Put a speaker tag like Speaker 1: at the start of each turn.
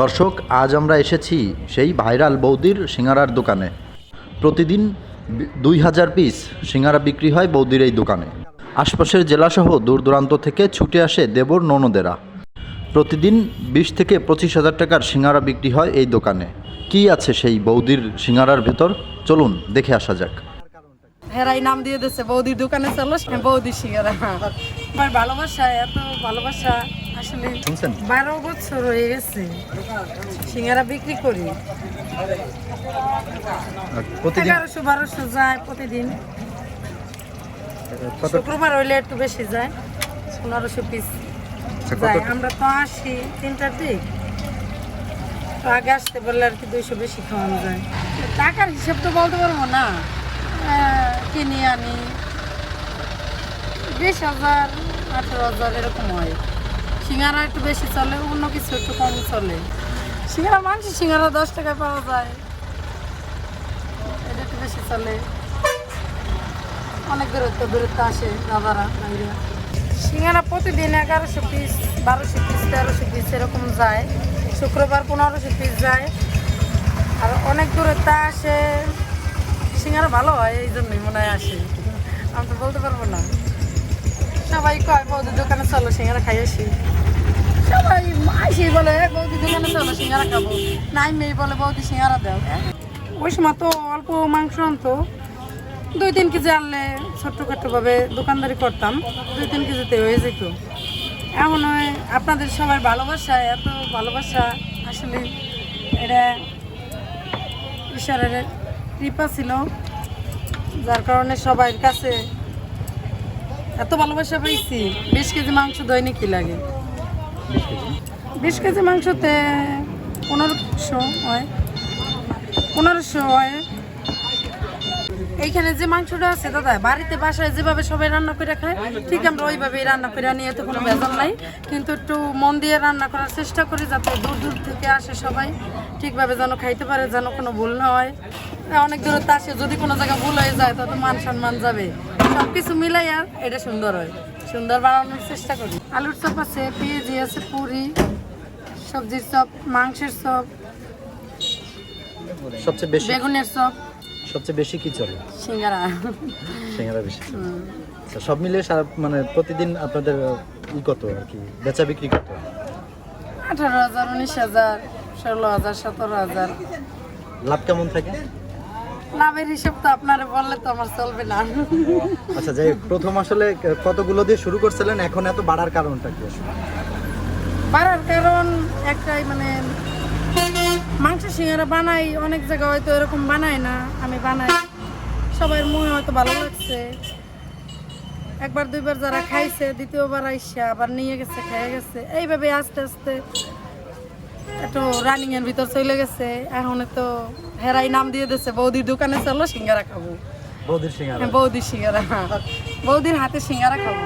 Speaker 1: দর্শক আজ আমরা এসেছি সেই ভাইরাল বৌদির সিঙ্গারার দোকানে। প্রতিদিন দুই হাজার পিস সিঙ্গারা বিক্রি হয় বৌদির এই দোকানে। আশপাশের জেলাসহ দূর দূরান্ত থেকে ছুটে আসে দেবর ননদেরা। প্রতিদিন বিশ থেকে পঁচিশ হাজার টাকার সিঙ্গারা বিক্রি হয় এই দোকানে। কি আছে সেই বৌদির সিঙ্গারার ভেতর? চলুন দেখে আসা যাক।
Speaker 2: হেরাই নাম দিয়ে দিচ্ছে বৌদির দোকানে চলো সে বৌদি সিঙ্গারা। ভালোবাসা এত ভালোবাসা। আসলে বারো বছর হয়ে গেছে সিঙ্গারা বিক্রি করি। এগারোশো বারোশো যায় প্রতিদিন। শুক্রবার হইলে একটু বেশি যায় পনেরোশো পিস
Speaker 1: আচ্ছা,
Speaker 2: যায়। আমরা তো আসি তিনটার দিক। তো আগে আসতে পারলে আর কি দুইশো বেশি খাওয়ানো যায়। টাকার হিসাব তো বলতে পারব না। কিনে আনি। বিশ হাজার আঠারো হাজার এরকম হয়। সিঙ্গারা একটু বেশি চলে অন্য কিছু একটু কম চলে। সিঙ্গারা মাংস সিঙ্গারা দশ টাকায় পাওয়া যায়। এটা একটু বেশি চলে। অনেক দূরত্ব দূরত্ব আসে দাদারা ভাইরা। সিঙ্গারা প্রতিদিন এগারোশো পিস বারোশো পিস তেরোশো পিস এরকম যায়। শুক্রবার পনেরোশো পিস যায়। আর অনেক দূরত্ব আসে। সিঙ্গারা ভালো হয় এই জন্যই মনে হয় আসে। আমি তো বলতে পারব না। সবাই কয় বৌদি দোকানে চলো সিঙ্গারা সবাই বলে "এ, বৌদি দোকানে চলো সিঙ্গারা নাই মেয়ে বলে বৌদি সিঙ্গারা ওই সময় তো অল্প মাংস আনতো। দুই তিন কেজি আনলে দোকানদারি করতাম দুই তিন কেজিতে হয়ে যেত। এমন হয় আপনাদের সবার ভালোবাসা এত ভালোবাসা আসলে এটা ঈশ্বরের কৃপা ছিল যার কারণে সবার কাছে এত ভালোবাসা পাইছি। বিশ কেজি মাংস দৈনিক কি লাগে? বিশ কেজি মাংসতে পনেরোশো হয়। পনেরোশো হয়। এইখানে যে মাংসটা আছে, দাদা, বাড়িতে বাসায় যেভাবে সবাই রান্না করে খায়, ঠিক আমরা ওইভাবেই রান্না করে নিয়ে তো কোনো ভেজাল নাই। কিন্তু একটু মন দিয়ে রান্না করার চেষ্টা করি যাতে দূর দূর থেকে আসে সবাই, ঠিকভাবে যেন খাইতে পারে, যেন কোনো ভুল না হয়। অনেক দূরত্ব আসে, যদি কোনো জায়গায় ভুল হয়ে যায় তত মান সম্মান যাবে। সব কিছু মিলাই আর এটা সুন্দর হয়। সুন্দর বানানোর চেষ্টা করি। আলুর চপ আছে পেঁয়াজি আছে পুরি সবজির চপ মাংসের চপ
Speaker 1: সবচেয়ে বেশি
Speaker 2: বেগুনের চপ।
Speaker 1: সবচেয়ে বেশি কি চলে?
Speaker 2: সিঙ্গারা।
Speaker 1: সিঙ্গারা বেশি সব মিলিয়ে সারা মানে প্রতিদিন আপনাদের ই কত আর কি? বেচা বিক্রি কত?
Speaker 2: আঠারো হাজার উনিশ হাজার ষোলো হাজার সতেরো হাজার।
Speaker 1: লাভ কেমন থাকে?
Speaker 2: লাভের হিসাব তো আপনারা বললে তো আমার চলবে না।
Speaker 1: আচ্ছা যাই প্রথম আসলে কতগুলো দিয়ে শুরু করছিলেন এখন এত বাড়ার কারণটা কি আসলে?
Speaker 2: বাড়ার কারণ একটাই মানে মাংস সিঙ্গারা বানাই অনেক জায়গায় হয়তো এরকম বানায় না আমি বানাই। সবার মুখে হয়তো ভালো লাগছে। একবার দুইবার যারা খাইছে দ্বিতীয়বার আইসা আবার নিয়ে গেছে খেয়ে গেছে। এইভাবে আস্তে আস্তে একটু রানিং এর ভিতর চলে গেছে। এখন তো হেরাই নাম দিয়ে দিচ্ছে বৌদির দোকানে চলো সিঙ্গারা খাব।
Speaker 1: বৌদির সিঙ্গারা।
Speaker 2: হ্যাঁ, বৌদির সিঙ্গারা বৌদির হাতে সিঙ্গারা খাব।